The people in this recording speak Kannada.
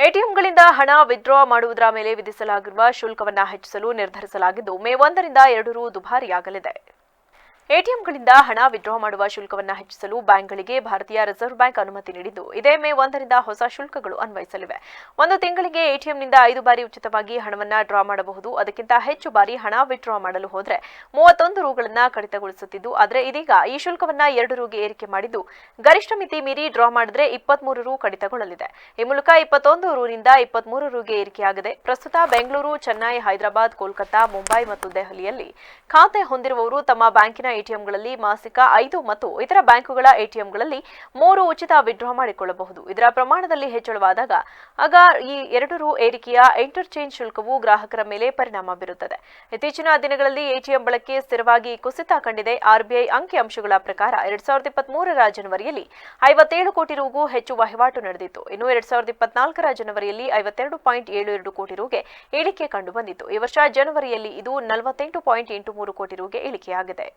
ಎಟಿಎಂಗಳಿಂದ ಹಣ ವಿತ್ಡ್ರಾ ಮಾಡುವುದರ ಮೇಲೆ ವಿಧಿಸಲಾಗಿರುವ ಶುಲ್ಕವನ್ನು ಹೆಚ್ಚಿಸಲು ನಿರ್ಧರಿಸಲಾಗಿದ್ದು ಮೇ ಒಂದರಿಂದ ಎರಡು ರು ದುಬಾರಿಯಾಗಲಿದೆ. ಎಟಿಎಂಗಳಿಂದ ಹಣ ವಿತ್ಡ್ರಾ ಮಾಡುವ ಶುಲ್ಕವನ್ನು ಹೆಚ್ಚಿಸಲು ಬ್ಯಾಂಕ್ಗಳಿಗೆ ಭಾರತೀಯ ರಿಸರ್ವ್ ಬ್ಯಾಂಕ್ ಅನುಮತಿ ನೀಡಿದ್ದು. ಇದೇ ಮೇ ಒಂದರಿಂದ ಹೊಸ ಶುಲ್ಕಗಳು ಅನ್ವಯಿಸಲಿವೆ. ಒಂದು ತಿಂಗಳಿಗೆ ಎಟಿಎಂನಿಂದ ಐದು ಬಾರಿ ಉಚಿತವಾಗಿ ಹಣವನ್ನು ಡ್ರಾ ಮಾಡಬಹುದು. ಅದಕ್ಕಿಂತ ಹೆಚ್ಚು ಬಾರಿ ಹಣ ವಿತ್ಡ್ರಾ ಮಾಡಲು ಹೋದರೆ ಮೂವತ್ತೊಂದು ರೂಗಳನ್ನು ಕಡಿತಗೊಳಿಸುತ್ತಿದ್ದು, ಆದರೆ ಇದೀಗ ಈ ಶುಲ್ಕವನ್ನು ಎರಡು ರೂಗೆ ಏರಿಕೆ ಮಾಡಿದ್ದು. ಗರಿಷ್ಠ ಮಿತಿ ಮೀರಿ ಡ್ರಾ ಮಾಡಿದ್ರೆ ಇಪ್ಪತ್ಮೂರು ರು ಕಡಿತಗೊಳ್ಳಲಿದೆ. ಈ ಮೂಲಕ ಇಪ್ಪತ್ತೊಂದು ರೂರಿಂದ ಇಪ್ಪತ್ಮೂರು ರೂಗೆ ಏರಿಕೆಯಾಗಿದೆ ಪ್ರಸ್ತುತ ಬೆಂಗಳೂರು, ಚೆನ್ನೈ, ಹೈದರಾಬಾದ್, ಕೋಲ್ಕತ್ತಾ, ಮುಂಬೈ ಮತ್ತು ದೆಹಲಿಯಲ್ಲಿ ಖಾತೆ ಹೊಂದಿರುವವರು ತಮ್ಮ ಬ್ಯಾಂಕಿನ ಎಟಿಎಂಗಳಲ್ಲಿ ಮಾಸಿಕ ಐದು ಮತ್ತು ಇತರ ಬ್ಯಾಂಕುಗಳ ಎಟಿಎಂಗಳಲ್ಲಿ ಮೂರು ಉಚಿತ ವಿಡ್ರಾ ಮಾಡಿಕೊಳ್ಳಬಹುದು. ಇದರ ಪ್ರಮಾಣದಲ್ಲಿ ಹೆಚ್ಚಳವಾದಾಗ ಆಗ ಈ ಎರಡು ರು ಏರಿಕೆಯ ಇಂಟರ್ಚೇಂಜ್ ಶುಲ್ಕವು ಗ್ರಾಹಕರ ಮೇಲೆ ಪರಿಣಾಮ ಬೀರುತ್ತದೆ. ಇತ್ತೀಚಿನ ದಿನಗಳಲ್ಲಿ ಎಟಿಎಂ ಬಳಕೆ ಸ್ಥಿರವಾಗಿ ಕುಸಿತ ಕಂಡಿದೆ. ಆರ್ಬಿಐ ಅಂಕಿಅಂಶಗಳ ಪ್ರಕಾರ ಎರಡ್ ಸಾವಿರದ ಇಪ್ಪತ್ಮೂರರ ಜನವರಿಯಲ್ಲಿ ಐವತ್ತೇಳು ಕೋಟಿ ರುಗೂ ಹೆಚ್ಚು ವಹಿವಾಟು ನಡೆದಿತ್ತು. ಇನ್ನು ಎರಡ್ ಸಾವಿರದ ಇಪ್ಪತ್ನಾಲ್ಕರ ಜನವರಿಯಲ್ಲಿ ಐವತ್ತೆರಡು ಪಾಯಿಂಟ್ ಏಳು ಎರಡು ಕೋಟಿ ರುಗೆ ಇಳಿಕೆ ಕಂಡುಬಂದಿತ್ತು. ಈ ವರ್ಷ ಜನವರಿಯಲ್ಲಿ ಇದು ನಲವತ್ತೆಂಟು ಪಾಯಿಂಟ್ ಎಂಟು ಮೂರು ಕೋಟಿ ರುಗೆ ಇಳಿಕೆಯಾಗಿದೆ.